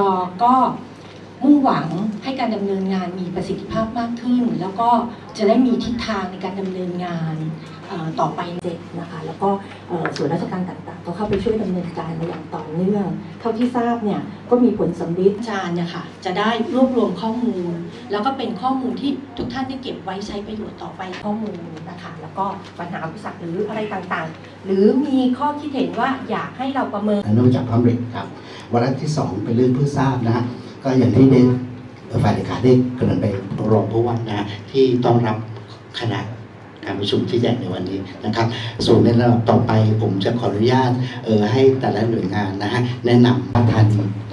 รก็ มุ่งหวังให้การดำเนินงานมีประสิทธิภาพมากขึ้น แล้วก็จะได้มีทิศทางในการดำเนินงานเอ่อต่อไปเจ็ดนะคะแล้วก็เอ่อส่วนราชการต่างๆ ก็เข้าไปช่วยดำเนินการมาอย่างต่อเนื่อง เท่าที่ทราบเนี่ยก็มีผลสำลิดอาจารย์เนี่ยค่ะจะได้รวบรวมข้อมูล แล้วก็เป็นข้อมูลที่ทุกท่านได้เก็บไว้ใช้ประโยชน์ต่อไปข้อมูลนะคะแล้วก็ปัญหาอุปสรรคหรืออะไรต่างๆ หรือมีข้อคิดเห็นว่าอยากให้เราประเมินเนื่องจากพระเร็จครับวาระที่สองเป็นเรื่องเพื่อทราบนะฮะ ก็อย่างที่ได้ฝ่ายเลขาได้กริ่นไปรองผู้ว่านะฮะที่ต้องรับคณะการประชุมที่ใหญ่ในวันนี้นะครับ ส่วนในระดับต่อไปผมจะขออนุญาตเออให้แต่ละหน่วยงานนะฮะแนะนำประธาน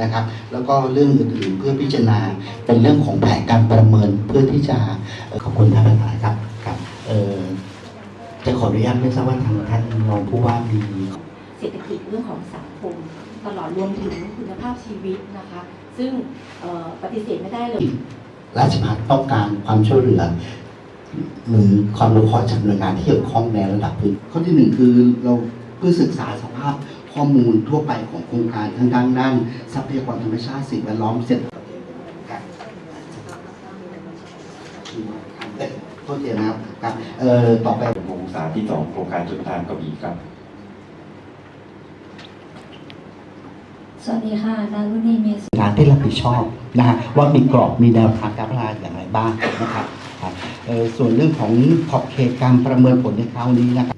นะครับ แล้วก็เรื่องอื่นๆเพื่อพิจารณาเป็นเรื่องของแผนการประเมินเพื่อที่จะขอบคุณท่านประธานครับครับเออจะขออนุญาตไม่ทราบว่าทางท่านรองผู้ว่ามีเศรษฐกิจเรื่องของสังคม ตลอดรวมถึงคุณภาพชีวิตนะคะ ซึ่งเอ่อปฏิเสธไม่ได้เลย ราชพัฒต้องการความช่วยเหลือหรือความรู้ขอจากหน่วยงานที่เกี่ยวข้องในระดับพื้นข้อที่หนึ่งคือเราเพื่อศึกษาสภาพข้อมูลทั่วไปของโครงการทั้งด้านด้านทรัพยากรธรรมชาติสิ่งแวดล้อมเสร็จโทษทีนะครับครับเอ่อต่อไปวงศาที่สองโครงการจุดทางกระบี่ครับ สวัสดีค่ะดารุณีเมสงานที่รับผิดชอบนะฮะว่ามีกรอบมีแนวทางการพัฒนาอย่างไรบ้างนะครับส่วนเรื่องของขอบเขตการประเมินผลในคราวนี้นะครับ